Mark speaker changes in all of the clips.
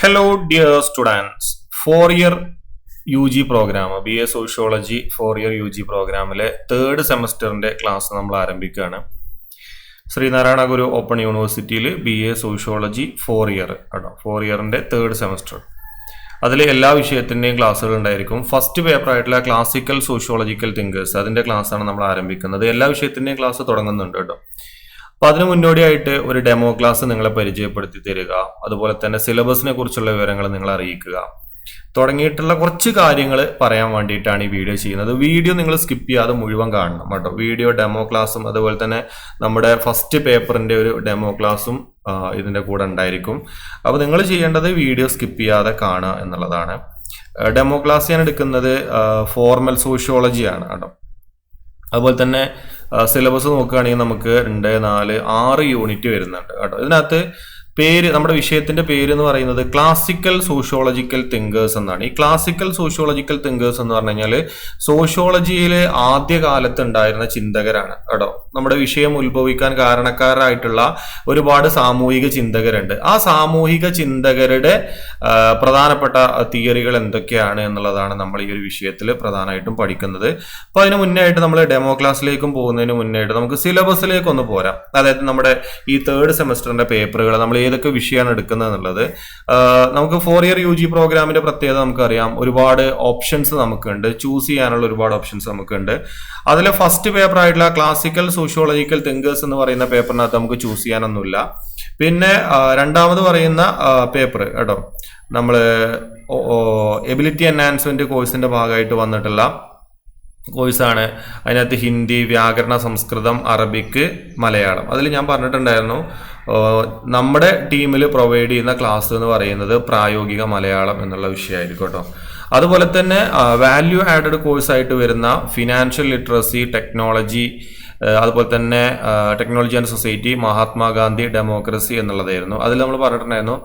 Speaker 1: Hello dear students four year U G program B A sociology four year U G പ്രോഗ്രാമിലെ third സെമസ്റ്ററിന്റെ class നമ്മൾ ആരംഭിക്കുകയാണ്. Sreenarayana Guru open യൂണിവേഴ്സിറ്റിയിൽ B A sociology four year കേട്ടോ four ഇയറിന്റെ third semester അതിൽ എല്ലാ വിഷയത്തിന്റെയും ക്ലാസ്സുകൾ ഉണ്ടായിരിക്കും. ഫസ്റ്റ് പേപ്പർ ആയിട്ടുള്ള ക്ലാസിക്കൽ സോഷ്യോളജിക്കൽ തിങ്കേഴ്സ് അതിന്റെ ക്ലാസ്സാണ് നമ്മൾ ആരംഭിക്കുന്നത്. എല്ലാ വിഷയത്തിന്റെയും ക്ലാസ് തുടങ്ങുന്നുണ്ട് കേട്ടോ. അപ്പൊ അതിന് മുന്നോടിയായിട്ട് ഒരു ഡെമോ ക്ലാസ് നിങ്ങളെ പരിചയപ്പെടുത്തി തരിക. അതുപോലെ തന്നെ സിലബസിനെ കുറിച്ചുള്ള വിവരങ്ങൾ നിങ്ങൾ അറിയിക്കുക. തുടങ്ങിയിട്ടുള്ള കുറച്ച് കാര്യങ്ങൾ പറയാൻ വേണ്ടിയിട്ടാണ് ഈ വീഡിയോ ചെയ്യുന്നത്. വീഡിയോ നിങ്ങൾ സ്കിപ്പ് ചെയ്യാതെ മുഴുവൻ കാണണം കേട്ടോ. വീഡിയോ ഡെമോ ക്ലാസ്സും അതുപോലെ തന്നെ നമ്മുടെ ഫസ്റ്റ് പേപ്പറിന്റെ ഒരു ഡെമോ ക്ലാസ്സും ഇതിന്റെ കൂടെ ഉണ്ടായിരിക്കും. അപ്പോൾ നിങ്ങൾ ചെയ്യേണ്ടത് വീഡിയോ സ്കിപ്പ് ചെയ്യാതെ കാണുക എന്നുള്ളതാണ്. ഡെമോ ക്ലാസ് ഞാൻ എടുക്കുന്നത് ഫോർമൽ സോഷ്യോളജിയാണ് കേട്ടോ. അതുപോലെ തന്നെ സിലബസ് നോക്കുകയാണെങ്കിൽ നമുക്ക് രണ്ട് നാല് ആറ് യൂണിറ്റ് വരുന്നുണ്ട് കേട്ടോ. ഇതിനകത്ത് പേര് നമ്മുടെ വിഷയത്തിന്റെ പേര് എന്ന് പറയുന്നത് ക്ലാസിക്കൽ സോഷ്യോളജിക്കൽ തിങ്കേഴ്സ് എന്നാണ്. ഈ ക്ലാസിക്കൽ സോഷ്യോളജിക്കൽ തിങ്കേഴ്സ് എന്ന് പറഞ്ഞു കഴിഞ്ഞാൽ സോഷ്യോളജിയിലെ ആദ്യകാലത്ത് ഉണ്ടായിരുന്ന ചിന്തകരാണ് കേട്ടോ. നമ്മുടെ വിഷയം ഉത്ഭവിക്കാൻ കാരണക്കാരായിട്ടുള്ള ഒരുപാട് സാമൂഹിക ചിന്തകരുണ്ട്. ആ സാമൂഹിക ചിന്തകരുടെ പ്രധാനപ്പെട്ട തിയറികൾ എന്തൊക്കെയാണ് എന്നുള്ളതാണ് നമ്മൾ ഈ ഒരു വിഷയത്തിൽ പ്രധാനമായിട്ടും പഠിക്കുന്നത്. അപ്പൊ അതിന് മുന്നേ ആയിട്ട് നമ്മൾ ഡെമോ ക്ലാസ്സിലേക്കും പോകുന്നതിന് മുന്നേ ആയിട്ട് നമുക്ക് സിലബസിലേക്ക് ഒന്ന് പോരാം. അതായത് നമ്മുടെ ഈ തേർഡ് സെമസ്റ്ററിന്റെ പേപ്പറുകൾ നമ്മൾ ഏതൊക്കെ വിഷയമാണ് എടുക്കുന്നത് എന്നുള്ളത് നമുക്ക് ഫോർ ഇയർ യു ജി പ്രോഗ്രാമിന്റെ പ്രത്യേകത നമുക്കറിയാം. ഒരുപാട് ഓപ്ഷൻസ് നമുക്കുണ്ട്. ചൂസ് ചെയ്യാനുള്ള ഒരുപാട് ഓപ്ഷൻസ് നമുക്കുണ്ട്. അതിലെ ഫസ്റ്റ് പേപ്പർ ആയിട്ടുള്ള ക്ലാസിക്കൽ സോഷ്യോളജിക്കൽ തിങ്കേഴ്സ് എന്ന് പറയുന്ന പേപ്പറിനകത്ത് നമുക്ക് ചൂസ് ചെയ്യാനൊന്നുമില്ല. പിന്നെ രണ്ടാമത് പറയുന്ന പേപ്പർ കേട്ടോ. നമ്മൾ എബിലിറ്റി എൻഹാൻസ്മെന്റ് കോഴ്സിന്റെ ഭാഗമായിട്ട് വന്നിട്ടുള്ള കോഴ്സാണ്. അതിനകത്ത് ഹിന്ദി വ്യാകരണ സംസ്കൃതം അറബിക്ക് മലയാളം. അതിൽ ഞാൻ പറഞ്ഞിട്ടുണ്ടായിരുന്നു നമ്മുടെ ടീമിൽ പ്രൊവൈഡ് ചെയ്യുന്ന ക്ലാസ് എന്ന് പറയുന്നത് പ്രായോഗിക മലയാളം എന്നുള്ള വിഷയമായിരിക്കും കേട്ടോ. അതുപോലെ തന്നെ വാല്യൂ ആഡഡ് കോഴ്സായിട്ട് വരുന്ന ഫിനാൻഷ്യൽ ലിറ്ററസി ടെക്നോളജി അതുപോലെ തന്നെ technology and society Mahatma Gandhi democracy എന്നുള്ളതായിരുന്നു. അതിൽ നമ്മൾ പറഞ്ഞിട്ടുണ്ടായിരുന്നു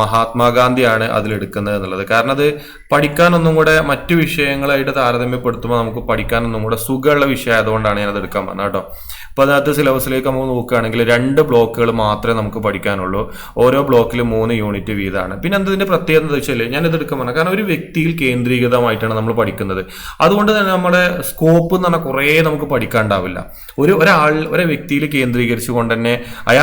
Speaker 1: മഹാത്മാഗാന്ധിയാണ് അതിലെടുക്കുന്നത് എന്നുള്ളത്. കാരണം അത് പഠിക്കാനൊന്നും കൂടെ മറ്റു വിഷയങ്ങളായിട്ട് താരതമ്യപ്പെടുത്തുമ്പോൾ നമുക്ക് പഠിക്കാനൊന്നും കൂടെ സുഖമുള്ള വിഷയം ആയതുകൊണ്ടാണ് ഞാനത് എടുക്കാൻ പറഞ്ഞത് കേട്ടോ. അപ്പോൾ അതിനകത്ത് സിലബസിലേക്ക് നമ്മൾ നോക്കുകയാണെങ്കിൽ രണ്ട് ബ്ലോക്കുകൾ മാത്രമേ നമുക്ക് പഠിക്കാനുള്ളൂ. ഓരോ ബ്ലോക്കിൽ മൂന്ന് യൂണിറ്റ് വീതമാണ്. പിന്നെ എന്തതിന്റെ പ്രത്യേകത എന്താ വെച്ചാൽ ഞാൻ ഇത് എടുക്കാൻ പറഞ്ഞത് കാരണം ഒരു വ്യക്തിയിൽ കേന്ദ്രീകൃതമായിട്ടാണ് നമ്മൾ പഠിക്കുന്നത്. അതുകൊണ്ട് തന്നെ നമ്മുടെ സ്കോപ്പ് എന്ന് പറഞ്ഞാൽ കുറേ നമുക്ക് പഠിക്കാണ്ടാവില്ല. ഒരു ഒരാൾ ഒരു വ്യക്തിയിൽ കേന്ദ്രീകരിച്ചുകൊണ്ട് തന്നെ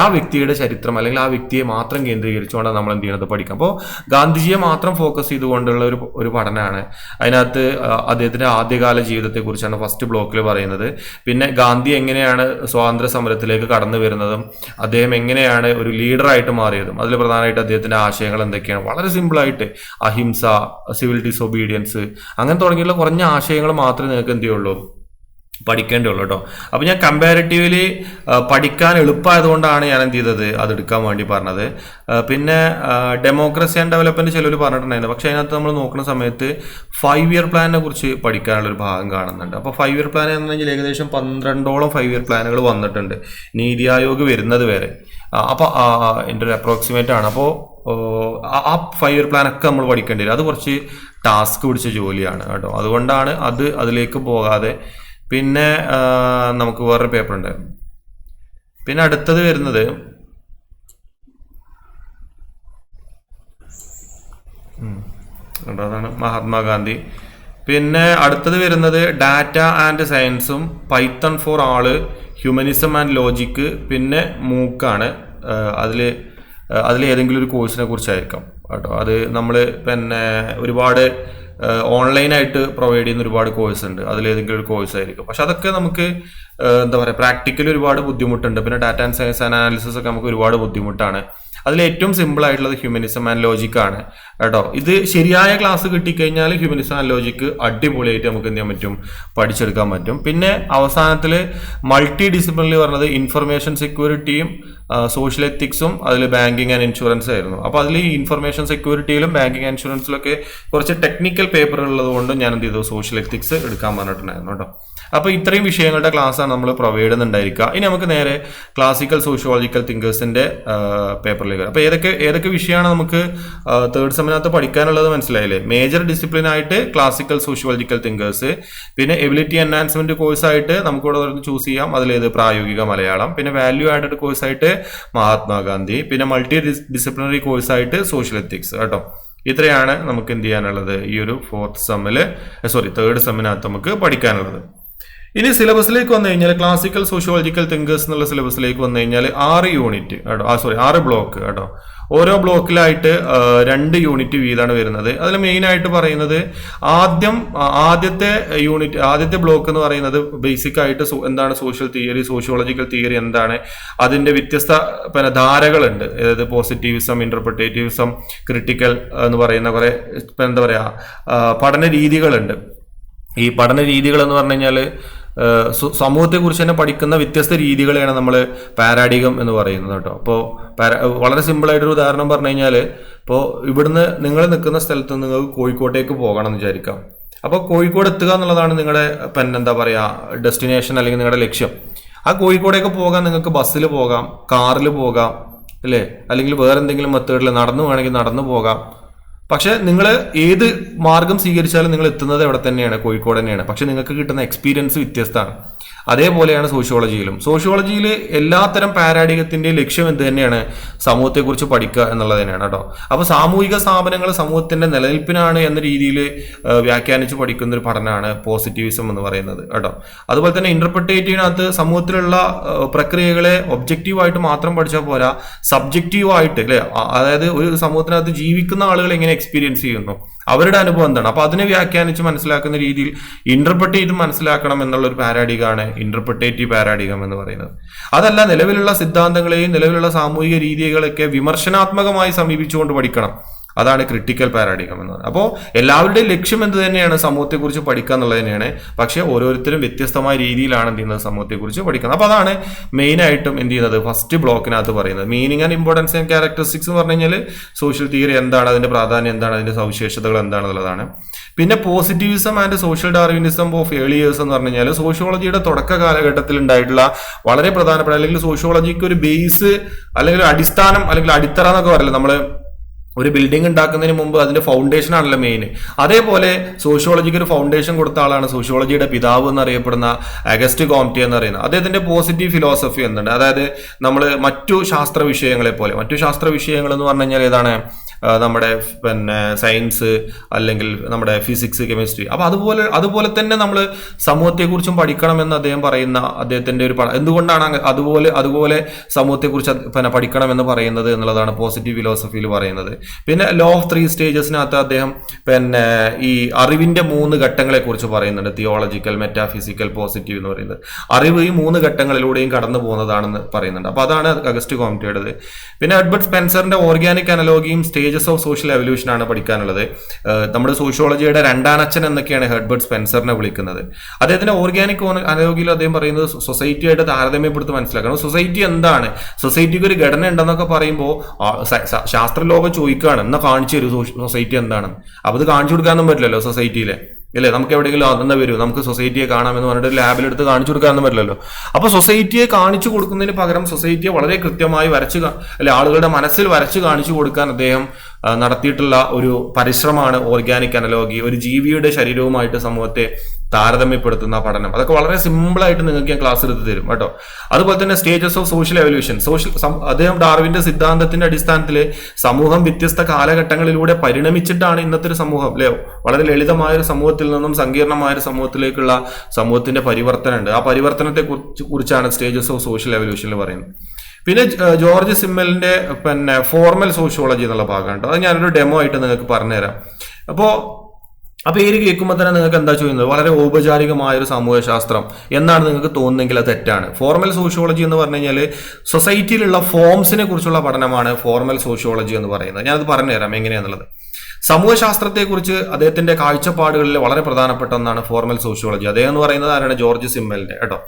Speaker 1: ആ വ്യക്തിയുടെ ചരിത്രം അല്ലെങ്കിൽ ആ വ്യക്തിയെ മാത്രം കേന്ദ്രീകരിച്ചുകൊണ്ടാണ് നമ്മൾ എന്ത് ചെയ്യുന്നത് പഠിക്കാം. അപ്പോൾ ഗാന്ധിജിയെ മാത്രം ഫോക്കസ് ചെയ്തുകൊണ്ടുള്ള ഒരു ഒരു പഠനമാണ് അതിനകത്ത് അദ്ദേഹത്തിന്റെ ആദ്യകാല ജീവിതത്തെക്കുറിച്ചാണ് ഫസ്റ്റ് ബ്ലോക്കിൽ പറയുന്നത്. പിന്നെ ഗാന്ധി എങ്ങനെയാണ് സ്വാതന്ത്ര്യ സമരത്തിലേക്ക് കടന്നു വരുന്നതും അദ്ദേഹം എങ്ങനെയാണ് ഒരു ലീഡറായിട്ട് മാറിയതും അതിൽ പ്രധാനമായിട്ട് അദ്ദേഹത്തിന്റെ ആശയങ്ങൾ എന്തൊക്കെയാണ്? വളരെ സിമ്പിളായിട്ട് അഹിംസ സിവിൽ ഡിസൊബീഡിയൻസ് അങ്ങനെ തുടങ്ങിയുള്ള കുറഞ്ഞ ആശയങ്ങൾ മാത്രമേ നിങ്ങൾക്ക് എന്ത് ചെയ്യുള്ളൂ? പഠിക്കേണ്ടുള്ളൂ കേട്ടോ അപ്പൊ ഞാൻ കമ്പാരിറ്റീവ്ലി പഠിക്കാൻ എളുപ്പമായതുകൊണ്ടാണ് ഞാൻ എന്ത് ചെയ്തത്? അത് എടുക്കാൻ വേണ്ടി പറഞ്ഞത്. പിന്നെ ഡെമോക്രസി ആൻഡ് ഡെവലപ്മെന്റ് ചിലർ പറഞ്ഞിട്ടുണ്ടായിരുന്നു. പക്ഷെ അതിനകത്ത് നമ്മൾ നോക്കുന്ന സമയത്ത് ഫൈവ് ഇയർ പ്ലാനിനെ കുറിച്ച് പഠിക്കാനുള്ളൊരു ഭാഗം കാണുന്നുണ്ട്. അപ്പോൾ ഫൈവ് ഇയർ പ്ലാൻ എന്ന് പറഞ്ഞാൽ ഏകദേശം പന്ത്രണ്ടോളം ഫൈവ് ഇയർ പ്ലാനുകൾ വന്നിട്ടുണ്ട്. നീതി ആയോഗ് വരുന്നത് വരെ. അപ്പോൾ എന്റെ ഒരു അപ്രോക്സിമേറ്റ് ആണ്. അപ്പോൾ ആ ഫൈവ് ഇയർ പ്ലാൻ ഒക്കെ നമ്മൾ പഠിക്കേണ്ടി വരും. അത് കുറച്ച് ടാസ്ക് പിടിച്ച ജോലിയാണ് കേട്ടോ. അതുകൊണ്ടാണ് അത് അതിലേക്ക് പോകാതെ പിന്നെ നമുക്ക് വേറൊരു പേപ്പർ ഉണ്ട് പിന്നെ അടുത്തത് വരുന്നത്. അതാണ് മഹാത്മാഗാന്ധി. പിന്നെ അടുത്തത് വരുന്നത് ഡാറ്റ ആൻഡ് സയൻസും Python for all humanism and logic പിന്നെ മൂക്കാണ്. അതിൽ ഏതെങ്കിലും ഒരു കോഴ്സിനെ കുറിച്ചായിരിക്കാം കേട്ടോ. അത് നമ്മൾ പിന്നെ ഒരുപാട് ഓൺലൈനായിട്ട് പ്രൊവൈഡ് ചെയ്യുന്ന ഒരുപാട് കോഴ്സ് ഉണ്ട്. അതിലേതെങ്കിലും ഒരു കോഴ്സ് ആയിരിക്കും. പക്ഷെ അതൊക്കെ നമുക്ക് എന്താ പറയുക പ്രാക്ടിക്കലി ഒരുപാട് ബുദ്ധിമുട്ടുണ്ട്. പിന്നെ ഡാറ്റ ആൻഡ് സയൻസ് അനാലിസിസ് ഒക്കെ നമുക്ക് ഒരുപാട് ബുദ്ധിമുട്ടാണ്. അതിൽ ഏറ്റവും സിമ്പിൾ ആയിട്ടുള്ളത് ഹ്യൂമനിസം ആൻഡ് ലോജിക് ആണ്. കേട്ടോ. ഇത് ശരിയായ ക്ലാസ് കിട്ടിക്കഴിഞ്ഞാൽ ഹ്യൂമനിസം ആൻഡ് ലോജിക്ക് അടിപൊളിയായിട്ട് നമുക്ക് എന്ത് ചെയ്യാൻ പറ്റും? പഠിച്ചെടുക്കാൻ പറ്റും. പിന്നെ അവസാനത്തിൽ മൾട്ടി ഡിസിപ്ലിനറി പറഞ്ഞത് ഇൻഫർമേഷൻ സെക്യൂരിറ്റിയും സോഷ്യൽ എത്തിക്സും അതിൽ ബാങ്കിങ് ആൻഡ് ഇൻഷുറൻസ് ആയിരുന്നു. അപ്പോൾ അതിൽ ഈ ഇൻഫർമേഷൻ സെക്യൂരിറ്റിയിലും ബാങ്കിങ് ഇൻഷുറൻസിലൊക്കെ കുറച്ച് ടെക്നിക്കൽ പേപ്പർ ഉള്ളത് കൊണ്ട് ഞാൻ എന്ത് ചെയ്തു? സോഷ്യൽ എത്തിക്സ് എടുക്കാൻ പറഞ്ഞിട്ടുണ്ടായിരുന്നു കേട്ടോ. അപ്പോൾ ഇത്രയും വിഷയങ്ങളുടെ ക്ലാസ്സാണ് നമ്മൾ പ്രൊവൈഡ് ചെയ്യുന്നുണ്ടായിരിക്കുക. ഇനി നമുക്ക് നേരെ ക്ലാസിക്കൽ സോഷ്യോളജിക്കൽ തിങ്കേഴ്സിന്റെ പേപ്പറിലേക്ക് ചാപ്റ്ററിലേക്ക് അപ്പോൾ ഏതൊക്കെ ഏതൊക്കെ വിഷയമാണ് നമുക്ക് തേർഡ് സെമിനകത്ത് പഠിക്കാനുള്ളത് മനസ്സിലായില്ലേ? മേജർ ഡിസിപ്ലിൻ ആയിട്ട് ക്ലാസിക്കൽ സോഷ്യോളജിക്കൽ തിങ്കേഴ്സ് പിന്നെ എബിലിറ്റി എൻഹാൻസ്മെന്റ് കോഴ്സ് ആയിട്ട് നമുക്കിവിടെ ചൂസ് ചെയ്യാം. അതിലേത്? പ്രായോഗിക മലയാളം. പിന്നെ വാല്യൂ ആഡഡ് കോഴ്സായിട്ട് മഹാത്മാഗാന്ധി. പിന്നെ മൾട്ടി ഡിസിപ്ലിനറി കോഴ്സായിട്ട് സോഷ്യൽ എത്തിക്സ് കേട്ടോ? ഇത്രയാണ് നമുക്ക് എന്ത് ചെയ്യാനുള്ളത്? ഈ ഒരു ഫോർത്ത് സെമ്മിൽ സോറി തേർഡ് സെമ്മിനകത്ത് നമുക്ക് പഠിക്കാനുള്ളത്. ഇനി സിലബസിലേക്ക് വന്നു കഴിഞ്ഞാൽ ക്ലാസിക്കൽ സോഷ്യോളജിക്കൽ തിങ്കേഴ്സ് എന്നുള്ള സിലബസിലേക്ക് വന്നു കഴിഞ്ഞാൽ ആറ് യൂണിറ്റ് കേട്ടോ. ആ സോറി ആറ് ബ്ലോക്ക് കേട്ടോ. ഓരോ ബ്ലോക്കിലായിട്ട് രണ്ട് യൂണിറ്റ് വീതാണ് വരുന്നത്. അതിൽ മെയിൻ ആയിട്ട് പറയുന്നത് ആദ്യം ആദ്യത്തെ യൂണിറ്റ് ആദ്യത്തെ ബ്ലോക്ക് എന്ന് പറയുന്നത് ബേസിക് ആയിട്ട് എന്താണ് സോഷ്യൽ തിയറി സോഷ്യോളജിക്കൽ തിയറി എന്താണ്? അതിന്റെ വ്യത്യസ്ത പിന്നെ ധാരകളുണ്ട്. അതായത് പോസിറ്റീവിസം ഇന്റർപ്രിറ്റേറ്റീവിസം ക്രിട്ടിക്കൽ എന്ന് പറയുന്ന കുറെ എന്താ പറയാ ആ, പഠന രീതികളുണ്ട്. ഈ പഠന രീതികൾ എന്ന് പറഞ്ഞു കഴിഞ്ഞാൽ സമൂഹത്തെ കുറിച്ച് തന്നെ പഠിക്കുന്ന വ്യത്യസ്ത രീതികളെയാണ് നമ്മൾ പാരാഡിഗം എന്ന് പറയുന്നത് കേട്ടോ. അപ്പോൾ വളരെ സിമ്പിൾ ആയിട്ടൊരു ഉദാഹരണം പറഞ്ഞു കഴിഞ്ഞാൽ ഇപ്പോൾ ഇവിടുന്ന് നിങ്ങൾ നിൽക്കുന്ന സ്ഥലത്ത് നിങ്ങൾക്ക് കോഴിക്കോട്ടേക്ക് പോകണം എന്ന് വിചാരിക്കാം. അപ്പോൾ കോഴിക്കോട് എത്തുക എന്നുള്ളതാണ് നിങ്ങളുടെ പിന്നെ എന്താ പറയുക ഡെസ്റ്റിനേഷൻ അല്ലെങ്കിൽ നിങ്ങളുടെ ലക്ഷ്യം. ആ കോഴിക്കോടേക്ക് പോകാൻ നിങ്ങൾക്ക് ബസ്സിൽ പോകാം കാറിൽ പോകാം അല്ലേ? അല്ലെങ്കിൽ വേറെ എന്തെങ്കിലും മെത്തേഡിൽ നടന്നു വേണമെങ്കിൽ നടന്നു പോകാം. പക്ഷെ നിങ്ങൾ ഏത് മാർഗം സ്വീകരിച്ചാലും നിങ്ങൾ എത്തുന്നത് എവിടെ തന്നെയാണ് കോഴിക്കോട് തന്നെയാണ്. പക്ഷെ നിങ്ങൾക്ക് കിട്ടുന്ന എക്സ്പീരിയൻസ് വ്യത്യസ്തമാണ്. അതേപോലെയാണ് സോഷ്യോളജിയിലും സോഷ്യോളജിയിൽ എല്ലാത്തരം പാരാഡികത്തിന്റെ ലക്ഷ്യം എന്ത് തന്നെയാണ്? സമൂഹത്തെക്കുറിച്ച് പഠിക്കുക എന്നുള്ളത് തന്നെയാണ് കേട്ടോ. അപ്പോൾ സാമൂഹിക സ്ഥാപനങ്ങൾ സമൂഹത്തിന്റെ നിലനിൽപ്പിനാണ് എന്ന രീതിയിൽ വ്യാഖ്യാനിച്ച് പഠിക്കുന്ന ഒരു പഠനമാണ് പോസിറ്റിവിസം എന്ന് പറയുന്നത് കേട്ടോ. അതുപോലെ തന്നെ ഇന്റർപ്രിട്ടേറ്റീവിനകത്ത് സമൂഹത്തിലുള്ള പ്രക്രിയകളെ ഒബ്ജക്റ്റീവായിട്ട് മാത്രം പഠിച്ചാൽ പോരാ സബ്ജക്റ്റീവായിട്ട് അല്ലെ? അതായത് ഒരു സമൂഹത്തിനകത്ത് ജീവിക്കുന്ന ആളുകൾ എങ്ങനെ എക്സ്പീരിയൻസ് ചെയ്യുന്നു? അവരുടെ അനുഭവം എന്താണ്? അപ്പൊ അതിനെ വ്യാഖ്യാനിച്ച് മനസ്സിലാക്കുന്ന രീതിയിൽ ഇന്റർപ്രിട്ടേറ്റ് മനസ്സിലാക്കണം എന്നുള്ള ഒരു പാരാഡികാണ് ഇന്റർപ്രിറ്റേറ്റീവ് പാരാഡിഗം എന്ന് പറയുന്നത്. അതല്ല നിലവിലുള്ള സിദ്ധാന്തങ്ങളെയും നിലവിലുള്ള സാമൂഹിക രീതികളൊക്കെ വിമർശനാത്മകമായി സമീപിച്ചുകൊണ്ട് പഠിക്കണം. അതാണ് ക്രിട്ടിക്കൽ പാരാഡിഗം എന്ന് പറയുന്നത്. അപ്പോൾ എല്ലാവരുടെയും ലക്ഷ്യം എന്ത് തന്നെയാണ്? സമൂഹത്തെക്കുറിച്ച് പഠിക്കുക എന്നുള്ളത് തന്നെയാണ്. പക്ഷേ ഓരോരുത്തരും വ്യത്യസ്തമായ രീതിയിലാണ് എന്ത് ചെയ്യുന്നത്? സമൂഹത്തെക്കുറിച്ച് പഠിക്കുന്നത്. അപ്പോൾ അതാണ് മെയിൻ ആയിട്ടും എന്ത് ചെയ്യുന്നത്? ഫസ്റ്റ് ബ്ലോക്കിനകത്ത് പറയുന്നത്. Meaning and importance and characteristics എന്ന് പറഞ്ഞു കഴിഞ്ഞാൽ സോഷ്യൽ തിയറി എന്താണ്? അതിന്റെ പ്രാധാന്യം എന്താണ്? അതിന്റെ സവിശേഷതകൾ എന്താണെന്നുള്ളതാണ്. പിന്നെ positivism and social Darwinism of early years എന്ന് പറഞ്ഞു കഴിഞ്ഞാൽ സോഷ്യോളജിയുടെ തുടക്ക കാലഘട്ടത്തിൽ ഉണ്ടായിട്ടുള്ള വളരെ പ്രധാനപ്പെട്ട അല്ലെങ്കിൽ സോഷ്യോളജിക്ക് ഒരു ബേസ് അല്ലെങ്കിൽ അടിസ്ഥാനം അല്ലെങ്കിൽ അടിത്തറ എന്നൊക്കെ പറയില്ല നമ്മൾ ഒരു ബിൽഡിംഗ് ഉണ്ടാക്കുന്നതിന് മുമ്പ് അതിന്റെ ഫൗണ്ടേഷൻ ആണല്ലോ മെയിൻ അതേപോലെ സോഷ്യോളജിക്ക് ഒരു ഫൗണ്ടേഷൻ കൊടുത്ത ആളാണ് സോഷ്യോളജിയുടെ പിതാവ് എന്നറിയപ്പെടുന്ന അഗസ്റ്റ് കോംറ്റി എന്ന് പറയുന്നത്. അദ്ദേഹത്തിന്റെ പോസിറ്റീവ് ഫിലോസഫി എന്നുണ്ട് അതായത് നമ്മൾ മറ്റു ശാസ്ത്ര വിഷയങ്ങളെ പോലെ മറ്റു ശാസ്ത്ര വിഷയങ്ങൾ എന്ന് പറഞ്ഞു കഴിഞ്ഞാൽ ഏതാണ്? നമ്മുടെ പിന്നെ സയൻസ് അല്ലെങ്കിൽ നമ്മുടെ ഫിസിക്സ് കെമിസ്ട്രി. അപ്പൊ അതുപോലെ അതുപോലെ തന്നെ നമ്മൾ സമൂഹത്തെക്കുറിച്ചും പഠിക്കണമെന്ന് അദ്ദേഹം പറയുന്ന അദ്ദേഹത്തിന്റെ ഒരു എന്തുകൊണ്ടാണ് അതുപോലെ അതുപോലെ സമൂഹത്തെക്കുറിച്ച് പിന്നെ പഠിക്കണം എന്ന് പറയുന്നത് എന്നുള്ളതാണ് പോസിറ്റീവ് ഫിലോസഫിയിൽ പറയുന്നത്. പിന്നെ ലോ ഓഫ് ത്രീ സ്റ്റേജസിനകത്ത് അദ്ദേഹം പിന്നെ ഈ അറിവിന്റെ മൂന്ന് ഘട്ടങ്ങളെ കുറിച്ച് പറയുന്നുണ്ട്. തിയോളജിക്കൽ മെറ്റാഫിസിക്കൽ പോസിറ്റീവ് എന്ന് പറയുന്നത്. അറിവ് ഈ മൂന്ന് ഘട്ടങ്ങളിലൂടെയും കടന്നു പോകുന്നതാണെന്ന് പറയുന്നുണ്ട്. അപ്പൊ അതാണ് അഗസ്റ്റ് കോമിറ്റിയുടേത് പിന്നെ അഡ്ബർട്ട് സ്പെൻസറിന്റെ ഓർഗാനിക് അനലോഗിയും സ്റ്റേജസ് ഓഫ് സോഷ്യൽ എവല്യൂഷൻ ആണ് പഠിക്കാനുള്ളത്. നമ്മുടെ സോഷ്യോളജിയുടെ രണ്ടാം രണ്ടാനച്ഛൻ എന്നൊക്കെയാണ് ഹെർബർട്ട് സ്പെൻസറിനെ വിളിക്കുന്നത്. അദ്ദേഹത്തിന്റെ ഓർഗാനിക് അനോഗിയിൽ അദ്ദേഹം പറയുന്നത് സൊസൈറ്റിയായിട്ട് താരതമ്യപ്പെടുത്തി മനസ്സിലാക്കണം. സൊസൈറ്റി എന്താണ്? സൊസൈറ്റിക്ക് ഒരു ഘടന ഉണ്ടെന്നൊക്കെ പറയുമ്പോൾ ശാസ്ത്രലോകം ചോദിക്കുകയാണ് എന്നാ കാണിച്ചു തരും സൊസൈറ്റി എന്താണ് അപ്പൊ അത് കാണിച്ചു കൊടുക്കാനൊന്നും പറ്റില്ലല്ലോ സൊസൈറ്റിയിലെ. അല്ലേ നമുക്ക് എവിടെയെങ്കിലും അതെന്താ വരൂ. നമുക്ക് സൊസൈറ്റിയെ കാണാമെന്ന് പറഞ്ഞിട്ട് ലാബിലെടുത്ത് കാണിച്ചു കൊടുക്കാനൊന്നും പറ്റില്ലല്ലോ. അപ്പൊ സൊസൈറ്റിയെ കാണിച്ചു കൊടുക്കുന്നതിന് പകരം സൊസൈറ്റിയെ വളരെ കൃത്യമായി വരച്ച് അല്ലെ ആളുകളുടെ മനസ്സിൽ വരച്ച് കാണിച്ചു കൊടുക്കാൻ അദ്ദേഹം നടത്തിയിട്ടുള്ള ഒരു പരിശ്രമമാണ് ഓർഗാനിക് അനലോഗി ഒരു ജീവിയുടെ ശരീരവുമായിട്ട് സമൂഹത്തെ താരതമ്യപ്പെടുത്തുന്ന പഠനം. അതൊക്കെ വളരെ സിമ്പിൾ ആയിട്ട് നിങ്ങൾക്ക് ഞാൻ ക്ലാസ് എടുത്ത് തരും കേട്ടോ. അതുപോലെ തന്നെ stages of social evolution social അദ്ദേഹം ഡാർവിന്റെ സിദ്ധാന്തത്തിന്റെ അടിസ്ഥാനത്തിൽ സമൂഹം വ്യത്യസ്ത കാലഘട്ടങ്ങളിലൂടെ പരിണമിച്ചിട്ടാണ് ഇന്നത്തെ ഒരു സമൂഹം അല്ലേ? വളരെ ലളിതമായ ഒരു സമൂഹത്തിൽ നിന്നും സങ്കീർണമായ ഒരു സമൂഹത്തിലേക്കുള്ള സമൂഹത്തിന്റെ പരിവർത്തനം ഉണ്ട് ആ പരിവർത്തനത്തെ കുറിച്ച് കുറിച്ചാണ് സ്റ്റേജസ് ഓഫ് സോഷ്യൽ എവല്യൂഷനിൽ പറയുന്നത്. പിന്നെ ജോർജ് സിമ്മലിന്റെ പിന്നെ ഫോർമൽ സോഷ്യോളജി എന്നുള്ള ഭാഗമുണ്ട് അത് ഞാനൊരു ഡെമോ ആയിട്ട് നിങ്ങൾക്ക് പറഞ്ഞുതരാം. അപ്പോൾ ആ പേര് കേൾക്കുമ്പോൾ തന്നെ നിങ്ങൾക്ക് എന്താ ചോദിക്കുന്നത്? വളരെ ഔപചാരികമായ ഒരു സാമൂഹ്യശാസ്ത്രം. എന്നാണ് നിങ്ങൾക്ക് തോന്നുന്നെങ്കിൽ അത് തെറ്റാണ്. ഫോർമൽ സോഷ്യോളജി എന്ന് പറഞ്ഞു കഴിഞ്ഞാൽ സൊസൈറ്റിയിലുള്ള ഫോംസിനെ കുറിച്ചുള്ള പഠനമാണ് ഫോർമൽ സോഷ്യോളജി എന്ന് പറയുന്നത്. ഞാനത് പറഞ്ഞുതരാം എങ്ങനെയാന്നുള്ളത്. സമൂഹശാസ്ത്രത്തെക്കുറിച്ച് അദ്ദേഹത്തിന്റെ കാഴ്ചപ്പാടുകളിൽ വളരെ പ്രധാനപ്പെട്ട ഒന്നാണ് ഫോർമൽ സോഷ്യോളജി. അദ്ദേഹം എന്ന് പറയുന്നത് ആരാണ്? ജോർജ് സിമ്മലിന്റെ കേട്ടോ?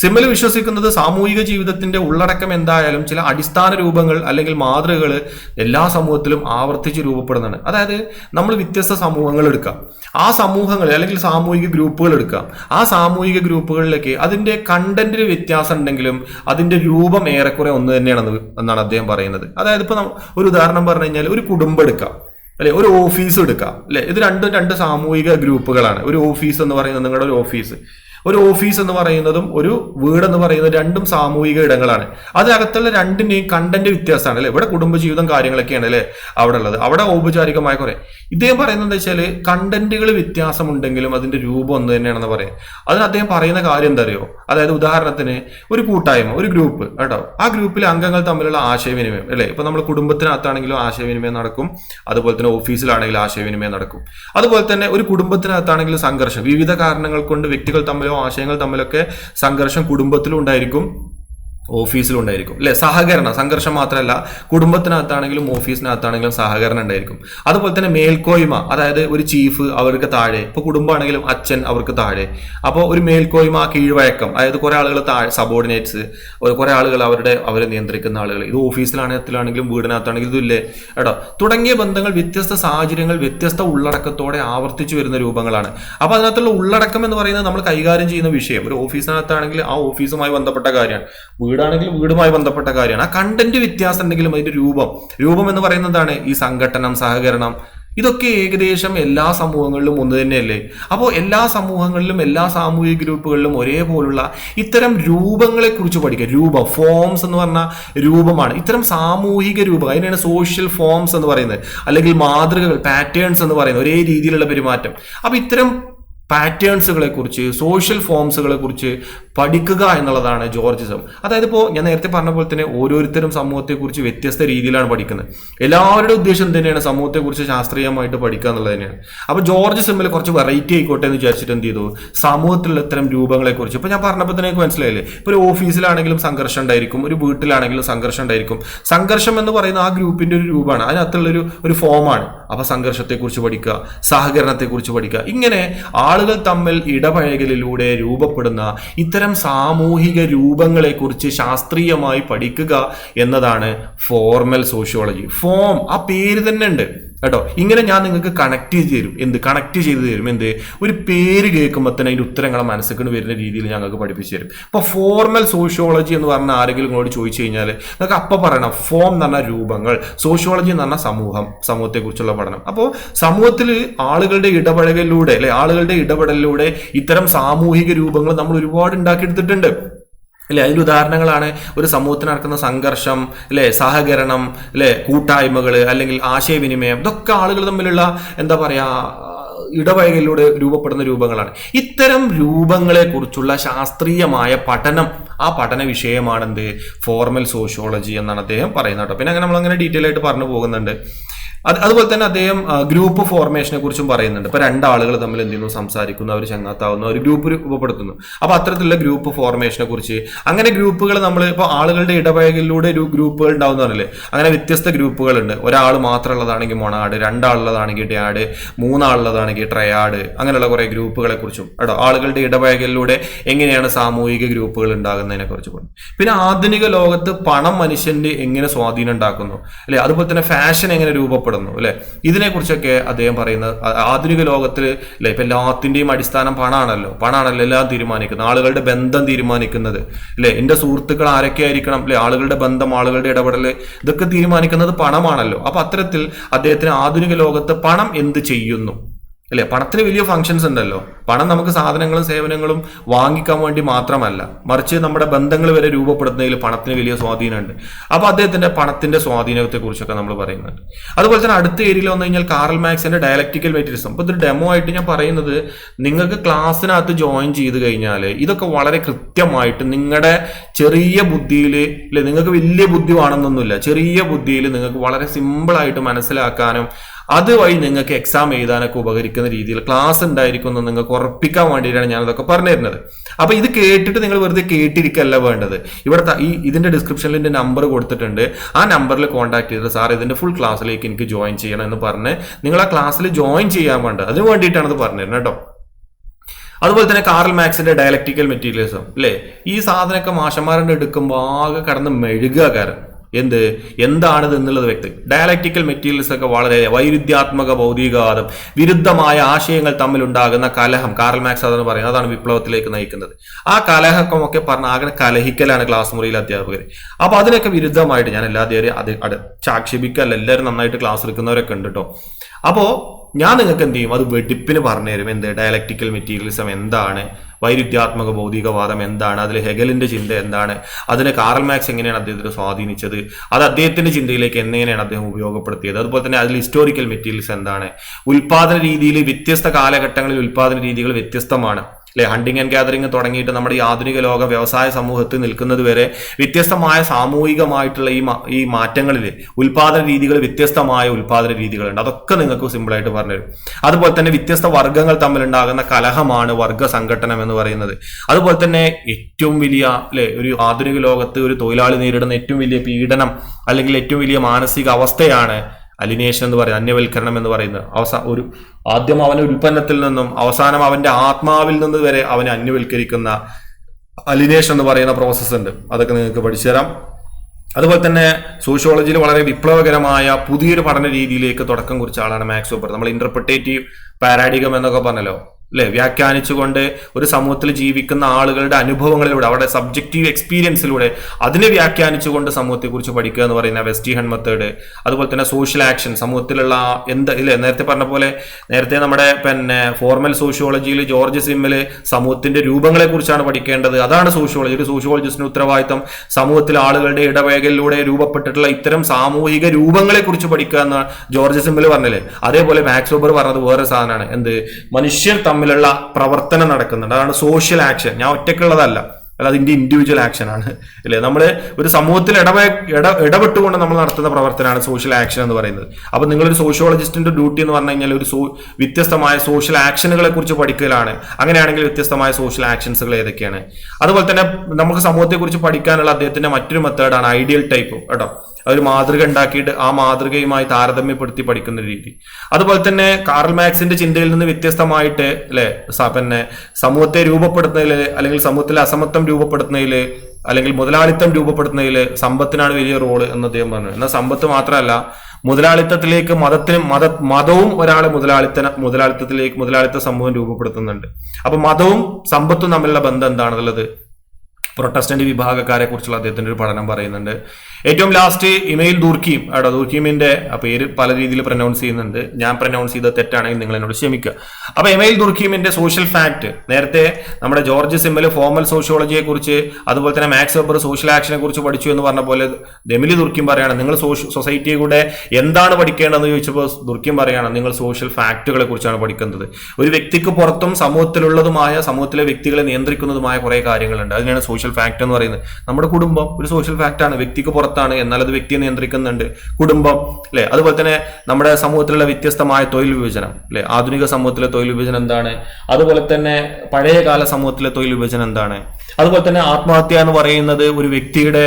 Speaker 1: സിമ്മൽ വിശ്വസിക്കുന്നത് സാമൂഹിക ജീവിതത്തിന്റെ ഉള്ളടക്കം എന്തായാലും ചില അടിസ്ഥാന രൂപങ്ങൾ അല്ലെങ്കിൽ മാതൃകകൾ എല്ലാ സമൂഹത്തിലും ആവർത്തിച്ച് രൂപപ്പെടുന്നതാണ്. അതായത് നമ്മൾ വ്യത്യസ്ത സമൂഹങ്ങൾ എടുക്കാം. ആ സമൂഹങ്ങൾ അല്ലെങ്കിൽ സാമൂഹിക ഗ്രൂപ്പുകൾ എടുക്കാം. ആ സാമൂഹിക ഗ്രൂപ്പുകളിലേക്ക് അതിന്റെ കണ്ടന്റിൽ വ്യത്യാസം ഉണ്ടെങ്കിലും അതിന്റെ രൂപം ഏറെക്കുറെ ഒന്ന് തന്നെയാണെന്ന് എന്നാണ് അദ്ദേഹം പറയുന്നത്. അതായത് ഇപ്പൊ ഒരു ഉദാഹരണം പറഞ്ഞു കഴിഞ്ഞാൽ ഒരു കുടുംബം എടുക്കാം. അല്ലെ? ഒരു ഓഫീസ് എടുക്കാം. അല്ലെ? ഇത് രണ്ടും രണ്ട് സാമൂഹിക ഗ്രൂപ്പുകളാണ്. ഒരു ഓഫീസ് എന്ന് പറയുന്നത് നിങ്ങളുടെ ഒരു ഓഫീസ് ഒരു ഓഫീസ് എന്ന് പറയുന്നതും ഒരു വീട് എന്ന് പറയുന്നതും രണ്ടും സാമൂഹിക ഇടങ്ങളാണ്. അതിനകത്തുള്ള രണ്ടിന്റെയും കണ്ടന്റ് വ്യത്യാസമാണ് അല്ലെ? ഇവിടെ കുടുംബജീവിതം കാര്യങ്ങളൊക്കെയാണ് അല്ലെ അവിടെ ഉള്ളത് അവിടെ ഔപചാരികമായ കുറെ. ഇദ്ദേഹം പറയുന്നത് എന്താ വെച്ചാൽ കണ്ടന്റുകൾ വ്യത്യാസമുണ്ടെങ്കിലും അതിന്റെ രൂപം ഒന്ന് തന്നെയാണെന്ന് പറയാം. അതിന് അദ്ദേഹം പറയുന്ന കാര്യം എന്താ അറിയോ? അതായത് ഉദാഹരണത്തിന് ഒരു കൂട്ടായ്മ ഒരു ഗ്രൂപ്പ് കേട്ടോ. ആ ഗ്രൂപ്പിലെ അംഗങ്ങൾ തമ്മിലുള്ള ആശയവിനിമയം അല്ലെ? ഇപ്പൊ നമ്മൾ കുടുംബത്തിനകത്താണെങ്കിലും ആശയവിനിമയം നടക്കും. അതുപോലെ തന്നെ ഓഫീസിലാണെങ്കിലും ആശയവിനിമയം നടക്കും. അതുപോലെ തന്നെ ഒരു കുടുംബത്തിനകത്താണെങ്കിലും സംഘർഷം. വിവിധ കാരണങ്ങൾ കൊണ്ട് വ്യക്തികൾ തമ്മിലോ ആശയങ്ങൾ തമ്മിലൊക്കെ സംഘർഷം കുടുംബത്തിലും ഉണ്ടായിരിക്കും. ഓഫീസിലും ഉണ്ടായിരിക്കും അല്ലെ? സഹകരണം സംഘർഷം മാത്രമല്ല കുടുംബത്തിനകത്താണെങ്കിലും ഓഫീസിനകത്താണെങ്കിലും സഹകരണം ഉണ്ടായിരിക്കും. അതുപോലെ തന്നെ മേൽക്കോയ്മ അതായത് ഒരു ചീഫ് അവർക്ക് താഴെ ഇപ്പൊ കുടുംബമാണെങ്കിലും അച്ഛൻ അവർക്ക് താഴെ. അപ്പോൾ ഒരു മേൽക്കോയ്മ കീഴ്വഴക്കം അതായത് കുറെ ആളുകൾ താഴെ സബോർഡിനേറ്റ്സ് കുറെ ആളുകൾ അവരുടെ അവരെ നിയന്ത്രിക്കുന്ന ആളുകൾ. ഇത് ഓഫീസിലാണെങ്കിലും വീടിനകത്താണെങ്കിലും ഇതില്ലേ കേട്ടോ തുടങ്ങിയ ബന്ധങ്ങൾ വ്യത്യസ്ത സാഹചര്യങ്ങൾ വ്യത്യസ്ത ഉള്ളടക്കത്തോടെ ആവർത്തിച്ചു വരുന്ന രൂപങ്ങളാണ്. അപ്പൊ അതിനകത്തുള്ള ഉള്ളടക്കം എന്ന് പറയുന്നത് നമ്മൾ കൈകാര്യം ചെയ്യുന്ന വിഷയം. ഒരു ഓഫീസിനകത്താണെങ്കിൽ ആ ഓഫീസുമായി ബന്ധപ്പെട്ട കാര്യമാണ്. വീടാണെങ്കിൽ വീടുമായി ബന്ധപ്പെട്ട കാര്യമാണ്. ആ കണ്ടന്റ് വ്യത്യാസം ഉണ്ടെങ്കിലും അതിന്റെ രൂപം. രൂപം എന്ന് പറയുന്നതാണ് ഈ സംഘടനം സഹകരണം. ഇതൊക്കെ ഏകദേശം എല്ലാ സമൂഹങ്ങളിലും ഒന്ന് തന്നെയല്ലേ? അപ്പോൾ എല്ലാ സമൂഹങ്ങളിലും എല്ലാ സാമൂഹിക ഗ്രൂപ്പുകളിലും ഒരേപോലുള്ള ഇത്തരം രൂപങ്ങളെ കുറിച്ച് പഠിക്കുക. രൂപം ഫോംസ് എന്ന് പറഞ്ഞ രൂപമാണ്. ഇത്തരം സാമൂഹിക രൂപം അതിനാണ് സോഷ്യൽ ഫോംസ് എന്ന് പറയുന്നത്. അല്ലെങ്കിൽ മാതൃകകൾ പാറ്റേൺസ് എന്ന് പറയുന്നത്. ഒരേ രീതിയിലുള്ള പെരുമാറ്റം. അപ്പൊ ഇത്തരം പാറ്റേൺസുകളെ കുറിച്ച് സോഷ്യൽ ഫോംസുകളെ കുറിച്ച് പഠിക്കുക എന്നുള്ളതാണ് ജോർജിസം. അതായത് ഇപ്പോൾ ഞാൻ നേരത്തെ പറഞ്ഞ പോലെ തന്നെ ഓരോരുത്തരും സമൂഹത്തെക്കുറിച്ച് വ്യത്യസ്ത രീതിയിലാണ് പഠിക്കുന്നത്. എല്ലാവരുടെ ഉദ്ദേശം തന്നെയാണ് സമൂഹത്തെക്കുറിച്ച് ശാസ്ത്രീയമായിട്ട് പഠിക്കുക എന്നുള്ളത് തന്നെയാണ്. അപ്പോൾ ജോർജ് സിമ്മിൽ കുറച്ച് വെറൈറ്റി ആയിക്കോട്ടെ എന്ന് വിചാരിച്ചിട്ട് എന്ത് ചെയ്തു? സമൂഹത്തിലുള്ള ഇത്തരം രൂപങ്ങളെക്കുറിച്ച്. ഇപ്പോൾ ഇപ്പൊ ഞാൻ പറഞ്ഞപ്പോൾ തന്നെ എനിക്ക് മനസ്സിലായില്ലേ? ഇപ്പോൾ ഒരു ഓഫീസിലാണെങ്കിലും സംഘർഷം ഉണ്ടായിരിക്കും ഒരു വീട്ടിലാണെങ്കിലും സംഘർഷം ഉണ്ടായിരിക്കും. സംഘർഷം എന്ന് പറയുന്ന ആ ഗ്രൂപ്പിന്റെ ഒരു രൂപമാണ്. അതിനകത്തുള്ളൊരു ഒരു ഫോമാണ് അപ്പോൾ സംഘർഷത്തെക്കുറിച്ച് പഠിക്കുക സഹകരണത്തെക്കുറിച്ച് പഠിക്കുക. ഇങ്ങനെ ആളുകൾ തമ്മിൽ ഇടപഴകലിലൂടെ രൂപപ്പെടുന്ന ഇത്തരം സാമൂഹിക രൂപങ്ങളെക്കുറിച്ച് ശാസ്ത്രീയമായി പഠിക്കുക എന്നതാണ് ഫോർമൽ സോഷ്യോളജി. ഫോം ആ പേര് തന്നെ ഉണ്ട്. കേട്ടോ? ഇങ്ങനെ ഞാൻ നിങ്ങൾക്ക് കണക്ട് ചെയ്ത് തരും എന്ത്? കണക്ട് ചെയ്ത് തരും എന്ത്? ഒരു പേര് കേൾക്കുമ്പോൾ തന്നെ അതിന്റെ ഉത്തരങ്ങളെ മനസ്സിൽ വരുന്ന രീതിയിൽ ഞങ്ങൾക്ക് പഠിപ്പിച്ചു തരും. ഇപ്പോൾ ഫോർമൽ സോഷ്യോളജി എന്ന് പറഞ്ഞ ആരെങ്കിലും നിങ്ങളോട് ചോദിച്ചു കഴിഞ്ഞാൽ നിങ്ങൾക്ക് അപ്പം പറയണം ഫോം എന്ന് പറഞ്ഞ രൂപങ്ങൾ. സോഷ്യോളജി എന്ന് പറഞ്ഞ സമൂഹം സമൂഹത്തെക്കുറിച്ചുള്ള പഠനം. അപ്പോൾ സമൂഹത്തിൽ ആളുകളുടെ ഇടപഴകലിലൂടെ അല്ലെ ആളുകളുടെ ഇടപെടലിലൂടെ ഇത്തരം സാമൂഹിക രൂപങ്ങൾ നമ്മൾ ഒരുപാട് ഉണ്ടാക്കിയെടുത്തിട്ടുണ്ട്. അല്ലെ? അതിൽ ഉദാഹരണങ്ങളാണ് ഒരു സമൂഹത്തിന് നടക്കുന്ന സംഘർഷം അല്ലെ? സഹകരണം അല്ലെ? കൂട്ടായ്മകൾ അല്ലെങ്കിൽ ആശയവിനിമയം. ഇതൊക്കെ ആളുകൾ തമ്മിലുള്ള എന്താ പറയാ ഇടവഴികളിലൂടെ രൂപപ്പെടുന്ന രൂപങ്ങളാണ്. ഇത്തരം രൂപങ്ങളെ കുറിച്ചുള്ള ശാസ്ത്രീയമായ പഠനം ആ പഠന വിഷയമാണെന്ത്? ഫോർമൽ സോഷ്യോളജി എന്നാണ് അദ്ദേഹം പറയുന്നത് കേട്ടോ. പിന്നെ അങ്ങനെ നമ്മൾ അങ്ങനെ ഡീറ്റെയിൽ ആയിട്ട് പറഞ്ഞു പോകുന്നുണ്ട്. അത് അതുപോലെ തന്നെ അദ്ദേഹം ഗ്രൂപ്പ് ഫോർമേഷനെ കുറിച്ചും പറയുന്നുണ്ട്. ഇപ്പൊ രണ്ടാളുകൾ തമ്മിൽ എന്ത് ചെയ്യുന്നു സംസാരിക്കുന്നു അവർ ചങ്ങാത്താവുന്നു ഒരു ഗ്രൂപ്പ് രൂപപ്പെടുത്തുന്നു. അപ്പൊ അത്തരത്തിലുള്ള ഗ്രൂപ്പ് ഫോർമേഷനെ കുറിച്ച് അങ്ങനെ ഗ്രൂപ്പുകൾ നമ്മൾ ഇപ്പൊ ആളുകളുടെ ഇടപഴകലിലൂടെ ഒരു ഗ്രൂപ്പുകൾ ഉണ്ടാവുന്ന പറഞ്ഞില്ലേ? അങ്ങനെ വ്യത്യസ്ത ഗ്രൂപ്പുകളുണ്ട്. ഒരാൾ മാത്രമുള്ളതാണെങ്കിൽ മൊണാട് രണ്ടാളുള്ളതാണെങ്കിൽ ഡ്യാഡ് മൂന്നാളുള്ളതാണെങ്കിൽ ട്രയാഡ് അങ്ങനെയുള്ള കുറെ ഗ്രൂപ്പുകളെ കുറിച്ചും. കേട്ടോ? ആളുകളുടെ ഇടപഴകലിലൂടെ എങ്ങനെയാണ് സാമൂഹിക ഗ്രൂപ്പുകൾ ഉണ്ടാകുന്നതിനെ കുറിച്ച് പിന്നെ ആധുനിക ലോകത്ത് പണം മനുഷ്യന്റെ എങ്ങനെ സ്വാധീനം ഉണ്ടാക്കുന്നു? അല്ലെ? അതുപോലെ തന്നെ ഫാഷൻ എങ്ങനെ രൂപപ്പെടുന്നു? അല്ലെ? ഇതിനെക്കുറിച്ചൊക്കെ അദ്ദേഹം പറയുന്നത് ആധുനിക ലോകത്തിൽ അല്ലെ ഇപ്പൊ എല്ലാത്തിന്റെയും അടിസ്ഥാനം പണമാണല്ലോ പണമാണല്ലോ എല്ലാം തീരുമാനിക്കുന്നത്. ആളുകളുടെ ബന്ധം തീരുമാനിക്കുന്നത് അല്ലെ? എന്റെ സുഹൃത്തുക്കൾ ആരൊക്കെ ആയിരിക്കണം അല്ലെ? ആളുകളുടെ ബന്ധം ആളുകളുടെ ഇടപെടൽ ഇതൊക്കെ തീരുമാനിക്കുന്നത് പണമാണല്ലോ. അപ്പൊ അത്തരത്തിൽ അദ്ദേഹത്തിന് ആധുനിക ലോകത്ത് പണം എന്ത് ചെയ്യുന്നു? അല്ലെ? പണത്തിന് വലിയ ഫങ്ഷൻസ് ഉണ്ടല്ലോ. പണം നമുക്ക് സാധനങ്ങളും സേവനങ്ങളും വാങ്ങിക്കാൻ വേണ്ടി മാത്രമല്ല. മറിച്ച് നമ്മുടെ ബന്ധങ്ങൾ വരെ രൂപപ്പെടുത്തുന്നതിൽ പണത്തിന് വലിയ സ്വാധീനമുണ്ട്. അപ്പോൾ അദ്ദേഹത്തിന്റെ പണത്തിന്റെ സ്വാധീനത്തെ കുറിച്ചൊക്കെ നമ്മൾ പറയുന്നുണ്ട്. അതുപോലെ തന്നെ അടുത്ത ഏരിയയിൽ വന്നു കഴിഞ്ഞാൽ കാറൽ മാക്സിന്റെ ഡയലക്ടിക്കൽ മെറ്റീരിയൽസ് അപ്പൊ ഇതൊരു ഡെമോ ആയിട്ട് ഞാൻ പറയുന്നത് നിങ്ങൾക്ക് ക്ലാസ്സിനകത്ത് ജോയിൻ ചെയ്ത് കഴിഞ്ഞാൽ ഇതൊക്കെ വളരെ കൃത്യമായിട്ട് നിങ്ങളുടെ ചെറിയ ബുദ്ധിയിൽ അല്ലെ? നിങ്ങൾക്ക് വലിയ ബുദ്ധി വേണമെന്നൊന്നുമില്ല. ചെറിയ ബുദ്ധിയിൽ നിങ്ങൾക്ക് വളരെ സിമ്പിൾ ആയിട്ട് മനസ്സിലാക്കാനും അതുവഴി നിങ്ങൾക്ക് എക്സാം എഴുതാനൊക്കെ ഉപകരിക്കുന്ന രീതിയിൽ ക്ലാസ് ഉണ്ടായിരിക്കും എന്ന് നിങ്ങൾക്ക് ഉറപ്പിക്കാൻ വേണ്ടിയിട്ടാണ് ഞാൻ അതൊക്കെ പറഞ്ഞു തരുന്നത് അപ്പൊ ഇത് കേട്ടിട്ട് നിങ്ങൾ വെറുതെ കേട്ടിരിക്കല്ല വേണ്ടത്. ഇവിടെ ഈ ഇതിന്റെ ഡിസ്ക്രിപ്ഷനിൽ എന്റെ നമ്പർ കൊടുത്തിട്ടുണ്ട്. ആ നമ്പറിൽ കോൺടാക്ട് ചെയ്തിട്ട് സാർ ഇതിന്റെ ഫുൾ ക്ലാസ്സിലേക്ക് എനിക്ക് ജോയിൻ ചെയ്യണം എന്ന് പറഞ്ഞ് നിങ്ങൾ ആ ക്ലാസ്സിൽ ജോയിൻ ചെയ്യാൻ വേണ്ടത്. അതിന് വേണ്ടിയിട്ടാണ് അത് പറഞ്ഞു തരുന്നത് കേട്ടോ. അതുപോലെ തന്നെ കാറൽ മാക്സിന്റെ ഡയലക്ടിക്കൽ മെറ്റീരിയൽസും അല്ലേ ഈ സാധനമൊക്കെ മാഷന്മാരുടെ എടുക്കുമ്പോൾ ആകെ കടന്ന് മെഴുകുക കാരണം എന്ത്? എന്താണിത് എന്നുള്ളത് വ്യക്തി. ഡയലക്ടിക്കൽ മെറ്റീരിയൽസ് ഒക്കെ വളരെ വൈരുദ്ധ്യാത്മക ഭൗതികവാദം വിരുദ്ധമായ ആശയങ്ങൾ തമ്മിലുണ്ടാകുന്ന കലഹം കാറൽ മാക്സ് അതാണ് പറയുന്നത്. അതാണ് വിപ്ലവത്തിലേക്ക് നയിക്കുന്നത്. ആ കലഹമൊക്കെ പറഞ്ഞ ആകെ കലഹിക്കലാണ് ക്ലാസ് മുറിയിലെ അധ്യാപകർ അപ്പൊ അതിനൊക്കെ വിരുദ്ധമായിട്ട് ഞാൻ എല്ലാവരെയും അത് ആക്ഷേപിക്കല്ല എല്ലാവരും നന്നായിട്ട് ക്ലാസ് എടുക്കുന്നവരൊക്കെ ഉണ്ട് കേട്ടോ അപ്പോ ഞാൻ നിങ്ങൾക്ക് എന്ത് ചെയ്യും? അത് വെടിപ്പിന് പറഞ്ഞുതരും എന്ത്? ഡയലക്ടിക്കൽ മെറ്റീരിയലിസം എന്താണ്? വൈരുദ്ധ്യാത്മക ഭൗതികവാദം എന്താണ്? അതിൽ ഹെഗലിന്റെ ചിന്ത എന്താണ്? അതിന് കാറൽ മാക്സ് എങ്ങനെയാണ് അദ്ദേഹത്തിന് സ്വാധീനിച്ചത്? അത് അദ്ദേഹത്തിന്റെ ചിന്തയിലേക്ക് എങ്ങനെയാണ് അദ്ദേഹം ഉപയോഗപ്പെടുത്തിയത്? അതുപോലെ തന്നെ അതിൽ ഹിസ്റ്റോറിക്കൽ മെറ്റീരിയൽസ് എന്താണ്? ഉൽപാദന രീതിയിൽ വ്യത്യസ്ത കാലഘട്ടങ്ങളിൽ ഉൽപാദന രീതികൾ വ്യത്യസ്തമാണ്. അല്ലെ? ഹണ്ടിങ് ആൻഡ് ഗാദറിങ് തുടങ്ങിയിട്ട് നമ്മുടെ ഈ ആധുനിക ലോക വ്യവസായ സമൂഹത്തിൽ നിൽക്കുന്നത് വരെ വ്യത്യസ്തമായ സാമൂഹികമായിട്ടുള്ള ഈ ഈ മാറ്റങ്ങളിൽ ഉൽപാദന രീതികൾ വ്യത്യസ്തമായ ഉൽപാദന രീതികളുണ്ട്. അതൊക്കെ നിങ്ങൾക്ക് സിമ്പിളായിട്ട് പറഞ്ഞുതരും. അതുപോലെ തന്നെ വ്യത്യസ്ത വർഗങ്ങൾ തമ്മിലുണ്ടാകുന്ന കലഹമാണ് വർഗ സംഘടനം എന്ന് പറയുന്നത്. അതുപോലെ തന്നെ ഏറ്റവും വലിയ അല്ലെ ഒരു ആധുനിക ലോകത്ത് ഒരു തൊഴിലാളി നേരിടുന്ന ഏറ്റവും വലിയ പീഡനം അല്ലെങ്കിൽ ഏറ്റവും വലിയ മാനസിക അവസ്ഥയാണ് അലിനേഷൻ എന്ന് പറയുന്നത് അന്യവൽക്കരണം എന്ന് പറയുന്നത് അവസാ ഒരു ആദ്യം അവന്റെ ഉൽപ്പന്നത്തിൽ നിന്നും അവസാനം അവന്റെ ആത്മാവിൽ നിന്ന് വരെ അവനെ അന്യവൽക്കരിക്കുന്ന അലിനേഷൻ എന്ന് പറയുന്ന പ്രോസസ്സ് ഉണ്ട്. അതൊക്കെ നിങ്ങൾക്ക് പഠിച്ചു തരാം അതുപോലെ തന്നെ സോഷ്യോളജിയിൽ വളരെ വിപ്ലവകരമായ പുതിയൊരു പഠന രീതിയിലേക്ക് തുടക്കം കുറിച്ച ആളാണ് മാക്സ് വെബർ നമ്മൾ ഇന്റർപ്രിട്ടേറ്റീവ് പാരാഡിഗം എന്നൊക്കെ പറഞ്ഞല്ലോ. അല്ലെ വ്യാഖ്യാനിച്ചുകൊണ്ട് ഒരു സമൂഹത്തിൽ ജീവിക്കുന്ന ആളുകളുടെ അനുഭവങ്ങളിലൂടെ അവരുടെ സബ്ജക്റ്റീവ് എക്സ്പീരിയൻസിലൂടെ അതിനെ വ്യാഖ്യാനിച്ചുകൊണ്ട് സമൂഹത്തെക്കുറിച്ച് പഠിക്കുക എന്ന് പറയുന്ന വെസ്റ്റി മെത്തേഡ് അതുപോലെ തന്നെ സോഷ്യൽ ആക്ഷൻ സമൂഹത്തിലുള്ള എന്ത് ഇല്ലേ? നേരത്തെ പറഞ്ഞ പോലെ നേരത്തെ നമ്മുടെ പിന്നെ ഫോർമൽ സോഷ്യോളജിയിൽ ജോർജ് സിമ്മിൽ സമൂഹത്തിന്റെ രൂപങ്ങളെക്കുറിച്ചാണ് പഠിക്കേണ്ടത്. അതാണ് സോഷ്യോളജി ഒരു സോഷ്യോളജിസ്റ്റിന് ഉത്തരവാദിത്തം സമൂഹത്തിലെ ആളുകളുടെ ഇടവേഗയിലൂടെ രൂപപ്പെട്ടിട്ടുള്ള ഇത്തരം സാമൂഹിക രൂപങ്ങളെക്കുറിച്ച് പഠിക്കുക എന്ന് ജോർജ് സിമ്മിൽ പറഞ്ഞില്ലേ? അതേപോലെ മാക്സ് വെബർ പറഞ്ഞത് വേറെ സാധനമാണ്. എന്ത്? മനുഷ്യർ തമ്മിലുള്ള പ്രവർത്തനം നടക്കുന്നുണ്ട്. അതാണ് സോഷ്യൽ ആക്ഷൻ ഞാൻ ഒറ്റയ്ക്കുള്ളതല്ല. അല്ല അതിന്റെ ഇൻഡിവിജ്വൽ ആക്ഷൻ ആണ്. അല്ലേ? നമ്മൾ ഒരു സമൂഹത്തിൽ ഇടവേ ഇട ഇടപെട്ടുകൊണ്ട് നമ്മൾ നടത്തുന്ന പ്രവർത്തനമാണ് സോഷ്യൽ ആക്ഷൻ എന്ന് പറയുന്നത്. അപ്പൊ നിങ്ങളൊരു സോഷ്യോളജിസ്റ്റിന്റെ ഡ്യൂട്ടി എന്ന് പറഞ്ഞു കഴിഞ്ഞാൽ ഒരു സോ വ്യത്യസ്തമായ സോഷ്യൽ ആക്ഷനുകളെ കുറിച്ച് പഠിക്കലാണ്. അങ്ങനെയാണെങ്കിൽ വ്യത്യസ്തമായ സോഷ്യൽ ആക്ഷൻസുകൾ ഏതൊക്കെയാണ്? അതുപോലെ തന്നെ നമുക്ക് സമൂഹത്തെ കുറിച്ച് പഠിക്കാനുള്ള അദ്ദേഹത്തിന്റെ മറ്റൊരു മെത്തേഡാണ് ഐഡിയൽ ടൈപ്പ് കേട്ടോ? ഒരു മാതൃക ഉണ്ടാക്കിയിട്ട് ആ മാതൃകയുമായി താരതമ്യപ്പെടുത്തി പഠിക്കുന്ന രീതി. അതുപോലെ തന്നെ കാർൽ മാക്സിന്റെ ചിന്തയിൽ നിന്ന് വ്യത്യസ്തമായിട്ട് അല്ലെ പിന്നെ സമൂഹത്തെ രൂപപ്പെടുത്തുന്നതിൽ അല്ലെങ്കിൽ സമൂഹത്തിലെ അസമത്വം രൂപപ്പെടുത്തുന്നതിൽ അല്ലെങ്കിൽ മുതലാളിത്തം രൂപപ്പെടുത്തുന്നതിൽ സമ്പത്തിനാണ് വലിയ റോൾ എന്ന് അദ്ദേഹം പറഞ്ഞു. എന്നാൽ സമ്പത്ത് മാത്രമല്ല മുതലാളിത്തത്തിലേക്ക് മതത്തിനും മത മതവും ഒരാളെ മുതലാളിത്ത മുതലാളിത്തത്തിലേക്ക് മുതലാളിത്ത സമൂഹം രൂപപ്പെടുത്തുന്നുണ്ട്. അപ്പൊ മതവും സമ്പത്തും തമ്മിലുള്ള ബന്ധം എന്താണെന്നുള്ളത് പ്രൊട്ടസ്റ്റന്റ് വിഭാഗക്കാരെ കുറിച്ചുള്ള അദ്ദേഹത്തിന്റെ ഒരു പഠനം പറയുന്നുണ്ട്. ഏറ്റവും ലാസ്റ്റ് ഇമെയിൽ ദൂർക്കീം അവിടെ ദൂർക്കീമിന്റെ പേര് പല രീതിയിൽ പ്രൊനൗൺസ് ചെയ്യുന്നുണ്ട്. ഞാൻ പ്രൊനൗൺസ് ചെയ്ത തെറ്റാണെങ്കിൽ നിങ്ങൾ എന്നോട് ക്ഷമിക്കുക. അപ്പൊ ഇമെയിൽ ദുർക്കീമിന്റെ സോഷ്യൽ ഫാക്ട് നേരത്തെ നമ്മുടെ ജോർജ് സിമ്മൽ ഫോമൽ സോഷ്യോളജിയെ കുറിച്ച് അതുപോലെ തന്നെ മാക്സ് വെബർ സോഷ്യൽ ആക്ഷനെ കുറിച്ച് പഠിച്ചു എന്ന് പറഞ്ഞ പോലെ ദമിലി ദുർക്കിം പറയാണ് നിങ്ങൾ സൊസൈറ്റിയെ കൂടെ എന്താണ് പഠിക്കേണ്ടതെന്ന് ചോദിച്ചപ്പോൾ ദുർക്കിം പറയാണ് നിങ്ങൾ സോഷ്യൽ ഫാക്ടുകളെ കുറിച്ചാണ് പഠിക്കുന്നത്. ഒരു വ്യക്തിക്ക് പുറത്തും സമൂഹത്തിലുള്ളതുമായ സമൂഹത്തിലെ വ്യക്തികളെ നിയന്ത്രിക്കുന്നതുമായ കുറെ കാര്യങ്ങളുണ്ട്. അതിനാണ് സോഷ്യൽ ഫാക്ട് എന്ന് പറയുന്നത്. നമ്മുടെ കുടുംബം ഒരു സോഷ്യൽ ഫാക്ട് ആണ്. വ്യക്തിക്ക് പുറത്താണ് എന്നാൽ അത് വ്യക്തിയെ നിയന്ത്രിക്കുന്നുണ്ട്. കുടുംബം അല്ലെ അതുപോലെ തന്നെ നമ്മുടെ സമൂഹത്തിലുള്ള വ്യത്യസ്തമായ തൊഴിൽ വിഭജനം അല്ലെ ആധുനിക സമൂഹത്തിലെ തൊഴിൽ വിഭജനം എന്താണ്? അതുപോലെ തന്നെ പഴയകാല സമൂഹത്തിലെ തൊഴിൽ വിഭജനം എന്താണ്? അതുപോലെ തന്നെ ആത്മഹത്യ എന്ന് പറയുന്നത് ഒരു വ്യക്തിയുടെ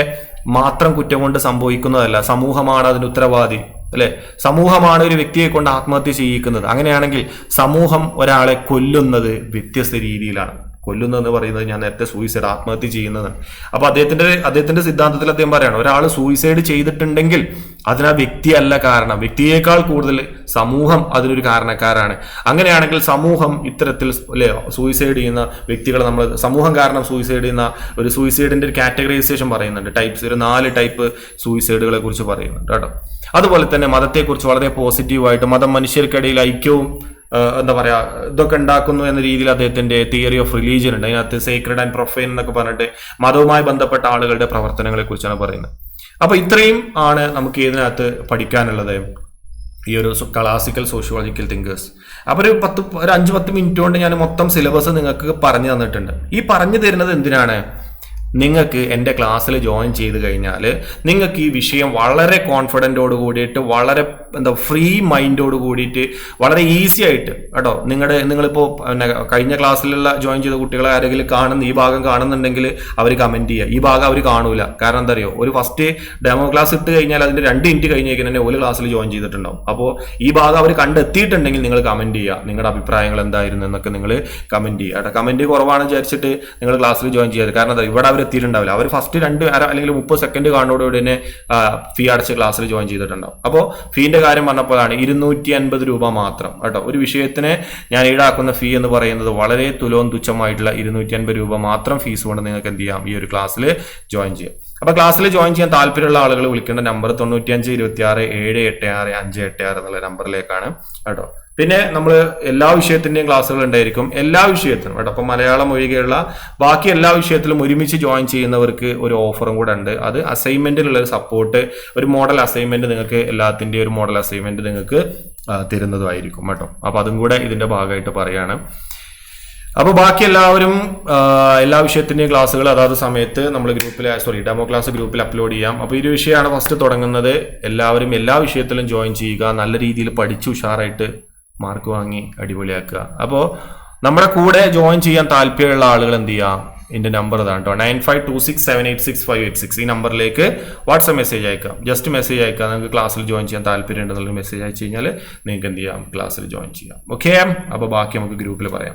Speaker 1: മാത്രം കുറ്റം കൊണ്ട് സംഭവിക്കുന്നതല്ല. സമൂഹമാണ് അതിന് ഉത്തരവാദി അല്ലെ സമൂഹമാണ് ഒരു വ്യക്തിയെ കൊണ്ട് ആത്മഹത്യ ചെയ്യിക്കുന്നത്. അങ്ങനെയാണെങ്കിൽ സമൂഹം ഒരാളെ കൊല്ലുന്നത് വ്യത്യസ്ത രീതിയിലാണ്. കൊല്ലുന്നതെന്ന് പറയുന്നത് ഞാൻ നേരത്തെ സൂയിസൈഡ് ആത്മഹത്യ ചെയ്യുന്നതാണ്. അപ്പൊ അദ്ദേഹത്തിന്റെ അദ്ദേഹത്തിന്റെ സിദ്ധാന്തത്തിൽ അദ്ദേഹം പറയാണ് ഒരാൾ സൂയിസൈഡ് ചെയ്തിട്ടുണ്ടെങ്കിൽ അതിന് ആ വ്യക്തിയല്ല കാരണം. വ്യക്തിയേക്കാൾ കൂടുതൽ സമൂഹം അതിനൊരു കാരണക്കാരാണ്. അങ്ങനെയാണെങ്കിൽ സമൂഹം ഇത്തരത്തിൽ അല്ലെ സൂയിസൈഡ് ചെയ്യുന്ന വ്യക്തികളെ നമ്മൾ സമൂഹം കാരണം സൂയിസൈഡ് ചെയ്യുന്ന ഒരു സൂയിസൈഡിന്റെ ഒരു കാറ്റഗറൈസേഷൻ പറയുന്നുണ്ട്. ടൈപ്സ് ഒരു നാല് ടൈപ്പ് സൂയിസൈഡുകളെ കുറിച്ച് പറയുന്നുണ്ട് കേട്ടോ. അതുപോലെ തന്നെ മതത്തെക്കുറിച്ച് വളരെ പോസിറ്റീവായിട്ട് മതം മനുഷ്യർക്കിടയിൽ ഐക്യവും എന്താ പറയാ ഇതൊക്കെ ഉണ്ടാക്കുന്നു എന്ന രീതിയിൽ അദ്ദേഹത്തിന്റെ തിയറി ഓഫ് റിലീജിയൻ ഉണ്ട്. അതിനകത്ത് സേക്രഡ് ആൻഡ് പ്രൊഫൈൻ എന്നൊക്കെ പറഞ്ഞിട്ട് മതവുമായി ബന്ധപ്പെട്ട ആളുകളുടെ പ്രവർത്തനങ്ങളെ കുറിച്ചാണ് പറയുന്നത്. അപ്പൊ ഇത്രയും ആണ് നമുക്ക് ഇതിനകത്ത് പഠിക്കാനുള്ളത്. ഈ ഒരു ക്ലാസിക്കൽ സോഷ്യോളജിക്കൽ തിങ്കേഴ്സ് അപ്പൊ ഒരു പത്ത് ഒരു അഞ്ച് പത്ത് മിനിറ്റ് കൊണ്ട് ഞാൻ മൊത്തം സിലബസ് നിങ്ങൾക്ക് പറഞ്ഞു തന്നിട്ടുണ്ട്. ഈ പറഞ്ഞു തരുന്നത് എന്തിനാണ്? നിങ്ങൾക്ക് എന്റെ ക്ലാസ്സിൽ ജോയിൻ ചെയ്ത് കഴിഞ്ഞാൽ നിങ്ങൾക്ക് ഈ വിഷയം വളരെ കോൺഫിഡന്റോട് കൂടിയിട്ട് വളരെ എന്താ ഫ്രീ മൈൻഡോട് കൂടിയിട്ട് വളരെ ഈസി ആയിട്ട് കേട്ടോ നിങ്ങളുടെ നിങ്ങളിപ്പോൾ പിന്നെ കഴിഞ്ഞ ക്ലാസ്സിലുള്ള ജോയിൻ ചെയ്ത കുട്ടികളെ ആരെങ്കിലും കാണുന്ന ഈ ഭാഗം കാണുന്നുണ്ടെങ്കിൽ അവർ കമന്റ് ചെയ്യുക ഈ ഭാഗം അവർ കാണൂല. കാരണം എന്താ അറിയോ? ഒരു ഫസ്റ്റ് ഡെമോ ക്ലാസ് ഇട്ട് കഴിഞ്ഞാൽ അതിന്റെ രണ്ട് മിനിറ്റ് കഴിഞ്ഞേക്കും തന്നെ ഒരു ക്ലാസ്സിൽ ജോയിൻ ചെയ്തിട്ടുണ്ടാവും. അപ്പോൾ ഈ ഭാഗം അവർ കണ്ടെത്തിയിട്ടുണ്ടെങ്കിൽ നിങ്ങൾ കമന്റ് ചെയ്യുക നിങ്ങളുടെ അഭിപ്രായങ്ങൾ എന്തായിരുന്നു എന്നൊക്കെ നിങ്ങൾ കമന്റ് ചെയ്യുക കേട്ടോ കമന്റ് കുറവാണെന്ന് വിചാരിച്ചിട്ട് നിങ്ങൾ ക്ലാസ്സിൽ ജോയിൻ ചെയ്യരുത് കാരണം ഇവിടെ അവർ എത്തിയിട്ടുണ്ടാവില്ല. അവർ ഫസ്റ്റ് രണ്ട് അര അല്ലെങ്കിൽ മുപ്പത് സെക്കൻഡ് കാണോടുകൂടി തന്നെ ഫീ അടച്ച ക്ലാസ്സിൽ ജോയിൻ ചെയ്തിട്ടുണ്ടാവും. അപ്പോൾ ഫീന്റെ കാര്യം പറഞ്ഞപ്പോഴാണ് ഇരുന്നൂറ്റി അൻപത് രൂപ മാത്രം കേട്ടോ. ഒരു വിഷയത്തിന് ഞാൻ ഈടാക്കുന്ന ഫീ എന്ന് പറയുന്നത് വളരെ തുലവും തുച്ഛമായിട്ടുള്ള ഇരുന്നൂറ്റി അൻപത് രൂപ മാത്രം ഫീസ് കൊണ്ട് നിങ്ങൾക്ക് എന്ത് ചെയ്യാം ഈ ഒരു ക്ലാസ്സിൽ ജോയിൻ ചെയ്യാം. അപ്പൊ ക്ലാസ്സിൽ ജോയിൻ ചെയ്യാൻ താല്പര്യമുള്ള ആളുകൾ വിളിക്കേണ്ട നമ്പർ തൊണ്ണൂറ്റിയഞ്ച് ഇരുപത്തി ആറ് ഏഴ് എട്ട് ആറ് അഞ്ച് എട്ട് ആറ് എന്നുള്ള നമ്പറിലേക്കാണ് കേട്ടോ. പിന്നെ നമ്മൾ എല്ലാ വിഷയത്തിന്റെയും ക്ലാസ്സുകൾ ഉണ്ടായിരിക്കും. എല്ലാ വിഷയത്തിനും കേട്ടോ. അപ്പം മലയാളം ഒഴികെയുള്ള ബാക്കി എല്ലാ വിഷയത്തിലും ഒരുമിച്ച് ജോയിൻ ചെയ്യുന്നവർക്ക് ഒരു ഓഫറും കൂടെ ഉണ്ട്. അത് അസൈൻമെന്റിലുള്ള ഒരു സപ്പോർട്ട് ഒരു മോഡൽ അസൈൻമെന്റ് നിങ്ങൾക്ക് എല്ലാത്തിന്റെയും ഒരു മോഡൽ അസൈൻമെന്റ് നിങ്ങൾക്ക് തരുന്നതുമായിരിക്കും കേട്ടോ. അപ്പം അതും കൂടെ ഇതിന്റെ ഭാഗമായിട്ട് പറയാണ്. അപ്പോൾ ബാക്കി എല്ലാവരും എല്ലാ വിഷയത്തിന്റെയും ക്ലാസ്സുകൾ അതാത് സമയത്ത് നമ്മൾ ഗ്രൂപ്പിൽ സോറി ഡെമോ ക്ലാസ് ഗ്രൂപ്പിൽ അപ്ലോഡ് ചെയ്യാം. അപ്പോൾ ഈ ഒരു വിഷയമാണ് ഫസ്റ്റ് തുടങ്ങുന്നത്. എല്ലാവരും എല്ലാ വിഷയത്തിലും ജോയിൻ ചെയ്യുക നല്ല രീതിയിൽ പഠിച്ച് ഉഷാറായിട്ട് മാർക്ക് വാങ്ങി അടിപൊളിയാക്കുക. അപ്പോൾ നമ്മുടെ കൂടെ ജോയിൻ ചെയ്യാൻ താല്പര്യമുള്ള ആളുകൾ എന്ത് ചെയ്യുക എന്റെ നമ്പർ ഇതാണ് കേട്ടോ nine five two six seven eight six five eight six ഈ നമ്പറിലേക്ക് വാട്സപ്പ് മെസ്സേജ് അയക്കാം. ജസ്റ്റ് മെസ്സേജ് അയക്കാം. നിങ്ങൾക്ക് ക്ലാസ്സിൽ ജോയിൻ ചെയ്യാൻ താല്പര്യം ഉണ്ടെന്നുള്ള മെസ്സേജ് അയച്ചു കഴിഞ്ഞാൽ നിങ്ങൾക്ക് എന്ത് ചെയ്യാം? ക്ലാസ്സിൽ ജോയിൻ ചെയ്യാം. ഓക്കെ അപ്പോൾ ബാക്കി നമുക്ക് ഗ്രൂപ്പിൽ പറയാം.